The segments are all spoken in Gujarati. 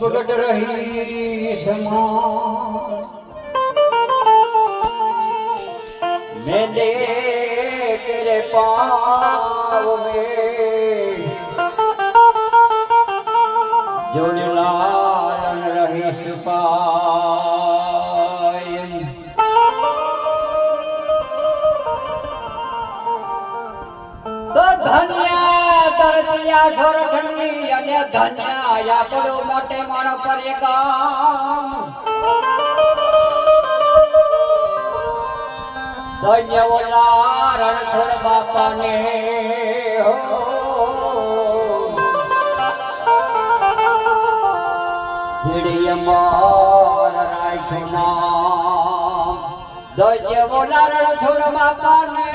सब रही समा તરતિયા ઘરખડી અને ધન્યા યાપડો મોટે માણો પર કામ. ધન્ય ઓલા રણછોડ બાપાને રણછોડ બાપાને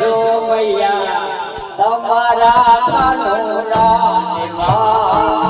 જશો મૈયા તમારા કાનોરા નિવાર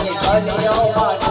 你可以邀